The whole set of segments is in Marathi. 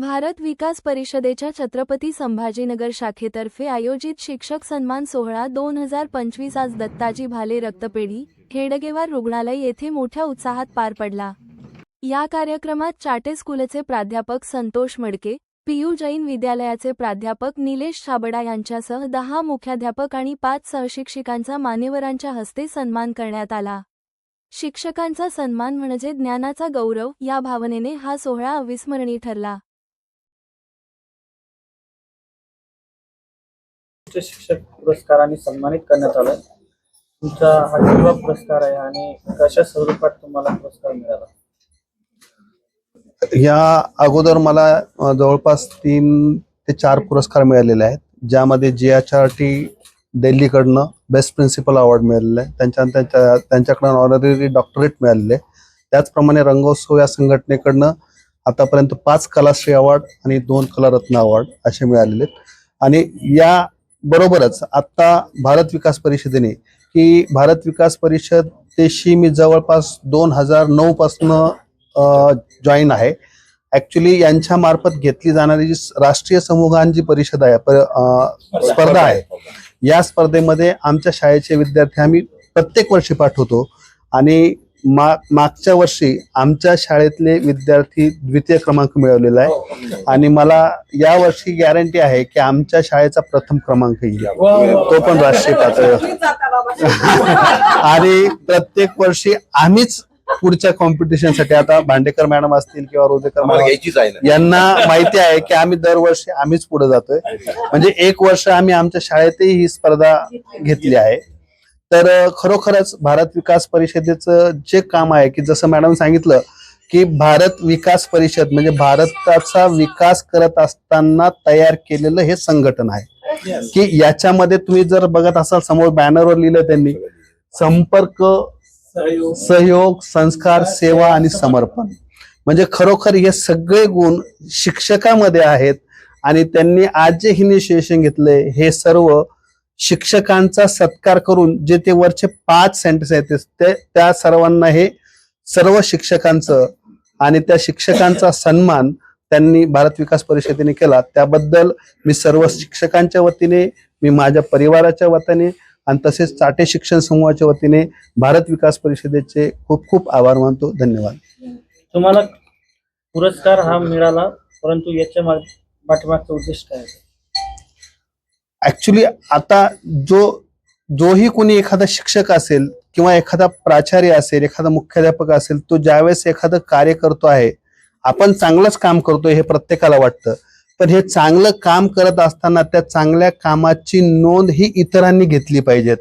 भारत विकास परिषदेच्या छत्रपती संभाजीनगर शाखेतर्फे आयोजित शिक्षक सन्मान सोहळा दोन हजार पंचवीस आज दत्ताजी भाले रक्तपेढी हेडगेवार रुग्णालय येथे मोठ्या उत्साहात पार पडला. या कार्यक्रमात चाटे स्कूलचे प्राध्यापक संतोष मडके पीयू जैन विद्यालयाचे प्राध्यापक निलेश छाबडा यांच्यासह दहा मुख्याध्यापक आणि पाच सहशिक्षिकांचा मान्यवरांच्या हस्ते सन्मान करण्यात आला. शिक्षकांचा सन्मान म्हणजे ज्ञानाचा गौरव या भावनेने हा सोहळा अविस्मरणीय ठरला. उच्च शिक्षक पुरस्काराने सन्मानित करण्यात आलं तुमचा हा कितवा पुरस्कार आहे आणि कशा स्वरूपात तुम्हाला पुरस्कार मिळाला? या अगोदर मला जवळपास तीन ते चार पुरस्कार मिळालेले आहेत ज्यामध्ये जी एच आर टी दिल्लीकडनं बेस्ट प्रिन्सिपल अवॉर्ड मिळालेलं आहे. त्यांच्या त्यांच्या त्यांच्याकडनं ऑनररी डॉक्टरेट मिळालेले आहे. त्याचप्रमाणे रंगोत्सव या संघटनेकडनं आतापर्यंत पाच कलाश्री अवॉर्ड आणि दोन कलारत्न अवॉर्ड असे मिळालेले आहेत. आणि या बरोबरच आता भारत विकास परिषदेने की भारत विकास परिषदेशी मी जवळपास दोन हजार नऊ पासनं जॉईन आहे. ऍक्च्युली यांच्या मार्फत घेतली जाणारी जी राष्ट्रीय समूहांची परिषद आहे प- अ, स्पर्धा आहे. या स्पर्धेमध्ये आमच्या शाळेचे विद्यार्थी आम्ही प्रत्येक वर्षी पाठवतो. आणि मा मागच्या वर्षी आमच्या शाळेतले विद्यार्थी द्वितीय क्रमांक मिळवलेला आहे. आणि मला या वर्षी गॅरंटी आहे की आमच्या शाळेचा प्रथम क्रमांक येईल. तो पण राष्ट्रीय पातळीवर. आणि प्रत्येक वर्षी आम्हीच पुढच्या कॉम्पिटिशनसाठी आता भांडेकर मॅडम असतील किंवा रोजेकर मॅडम यांना माहिती आहे की आम्ही दरवर्षी आम्हीच पुढे जातोय. म्हणजे एक वर्ष आम्ही आमच्या शाळेतही ही स्पर्धा घेतली आहे. तर खरोखरच भारत विकास परिषदेचं जे काम आहे की जसं मॅडम सांगितलं की भारत विकास परिषद म्हणजे भारताचा विकास करत असताना तयार केलेलं हे संघटन आहे. की याच्यामध्ये तुम्ही जर बघत असाल समोर बॅनरवर लिहिलं त्यांनी संपर्क सहयोग. सहयोग संस्कार सेवा आणि समर्पण. म्हणजे खरोखर हे सगळे गुण शिक्षकामध्ये आहेत आणि त्यांनी आज जे इनिशिएशन घेतलंय हे सर्व शिक्षकांचा सत्कार करून जे ते वरचे पाच सेंटेन्स आहेत ते त्या सर्वांना हे सर्व शिक्षकांचं आणि त्या शिक्षकांचा सन्मान त्यांनी भारत विकास परिषदेने केला. त्याबद्दल मी सर्व शिक्षकांच्या वतीने मी माझ्या परिवाराच्या वतीने आणि तसेच चाटे शिक्षण समूहाच्या वतीने भारत विकास परिषदेचे खूप खूप आभार मानतो. धन्यवाद. तुम्हाला पुरस्कार हा मिळाला परंतु याच्या पाठीमागचं उद्देश काय आहे ऍक्च्युली आता जो जोही कोणी एखादा शिक्षक असेल किंवा एखादा प्राचार्य असेल एखादा मुख्याध्यापक असेल तो ज्यावेळेस एखादं कार्य करतो आहे आपण चांगलंच काम करतोय हे प्रत्येकाला वाटतं. पण हे चांगलं काम करत असताना त्या चांगल्या कामाची नोंद ही इतरांनी घेतली पाहिजेत.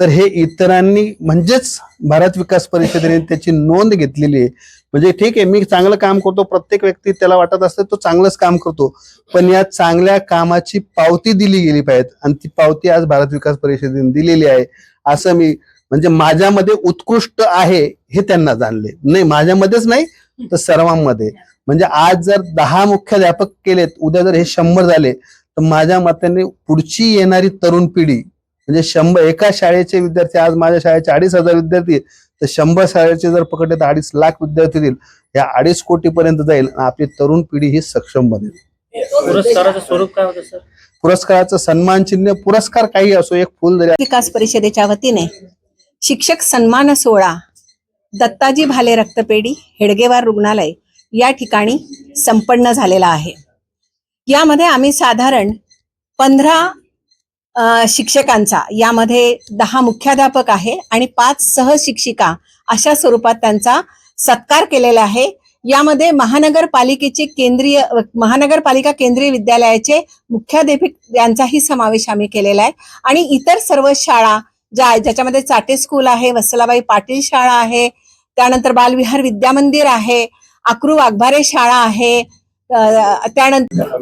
तर हे इतरांनी म्हणजेच भारत विकास परिषदेने त्याची नोंद घेतलेली आहे. म्हणजे ठीक आहे मी चांगलं काम करतो प्रत्येक व्यक्ती त्याला वाटत असतं तो चांगलंच काम करतो. पण या चांगल्या कामाची पावती दिली गेली पाहिजे आणि ती पावती आज भारत विकास परिषदेने दिलेली आहे. असं मी म्हणजे माझ्यामध्ये उत्कृष्ट आहे हे त्यांना जाणले. नाही माझ्यामध्येच नाही तर सर्वांमध्ये. म्हणजे आज जर दहा मुख्याध्यापक केलेत उद्या जर हे शंभर झाले तर माझ्या मताने पुढची येणारी तरुण पिढी म्हणजे शंभर एका शाळेचे विद्यार्थी आज माझ्या शाळेचे अडीच हजार विद्यार्थी आहेत, तर शंभर शाळेचे जर पकडले तर अडीच लाख विद्यार्थी येतील. या अडीच कोटी पर्यंत जाईल आणि आपली तरुण पिढी ही सक्षम बनेल. पुरस्काराचं स्वरूप काय होतं सर? पुरस्काराचं सन्मान चिन्ह पुरस्कार काही असो एक फुल जरी विकास परिषदेच्या वतीने शिक्षक सन्मान सोहळा दत्ताजी भाले रक्तपेढी हेडगेवार रुग्णालय या ठिकाणी संपन्न झालेला आहे. यामध्ये आम्ही साधारण पंधरा शिक्षकांचा. यामध्ये दहा मुख्याध्यापक आहे आणि पाच सहशिक्षिका अशा स्वरूपात त्यांचा सत्कार केलेला आहे. यामध्ये महानगरपालिकेचे केंद्रीय महानगरपालिका केंद्रीय विद्यालयाचे मुख्याध्यापक यांचाही समावेश आम्ही केलेला आहे. आणि इतर सर्व शाळा ज्या ज्याच्यामध्ये चाटे स्कूल आहे वसलाबाई पाटील शाळा आहे त्यानंतर बालविहार विद्यामंदिर आहे अक्रू वाघभारे शाळा आहे त्यानंतर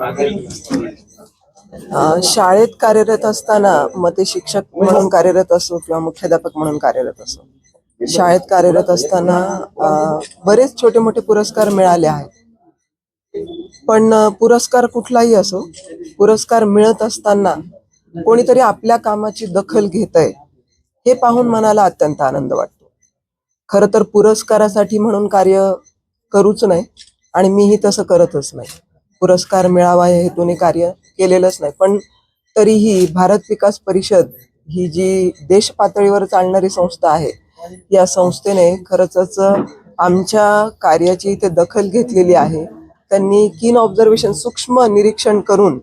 शाळेत कार्यरत असताना मग ते शिक्षक म्हणून कार्यरत असो किंवा मुख्याध्यापक म्हणून कार्यरत असो. शाळेत कार्यरत असताना बरेच छोटे मोठे पुरस्कार मिळाले आहेत. पण पुरस्कार कुठलाही असो पुरस्कार मिळत असताना कोणीतरी आपल्या कामाची दखल घेत आहे हे पाहून मनाला अत्यंत आनंद वाटतो. खरं तर पुरस्कारासाठी म्हणून कार्य करूच नाही आणि मीही तसं करतच नाही. पुरस्कार मिळावा या हेतूने कार्य केलेलंच नाही. पण तरीही भारत विकास परिषद ही जी देश पातळीवर चालणारी संस्था आहे या संस्थेने खरंच आमच्या कार्याची इथे दखल घेतलेली आहे. त्यांनी कीन ऑब्झर्वेशन सूक्ष्म निरीक्षण करून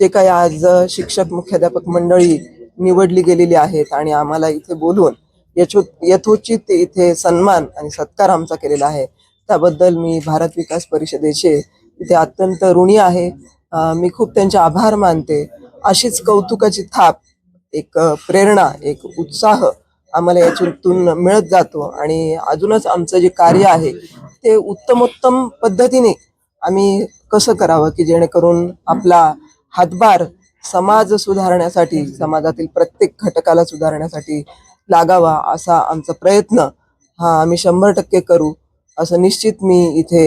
जे काही आज शिक्षक मुख्याध्यापक मंडळी निवडली गेलेली आहेत आणि आम्हाला इथे बोलून यथो यथोचित इथे सन्मान आणि सत्कार आमचा केलेला आहे. त्याबद्दल मी भारत विकास परिषदेचे इथे अत्यंत ऋणी आहे. मी खूप त्यांचे आभार मानते. अशीच कौतुकाची थाप एक प्रेरणा एक उत्साह आम्हाला याच्यातून मिळत जातो. आणि अजूनच आमचं जे कार्य आहे ते उत्तमोत्तम पद्धतीने आम्ही कसं करावं की जेणेकरून आपला हातभार समाज सुधारण्यासाठी समाजातील प्रत्येक घटकाला सुधारण्यासाठी लागावा असा आमचा प्रयत्न हा आम्ही शंभर टक्के करू असं निश्चित मी इथे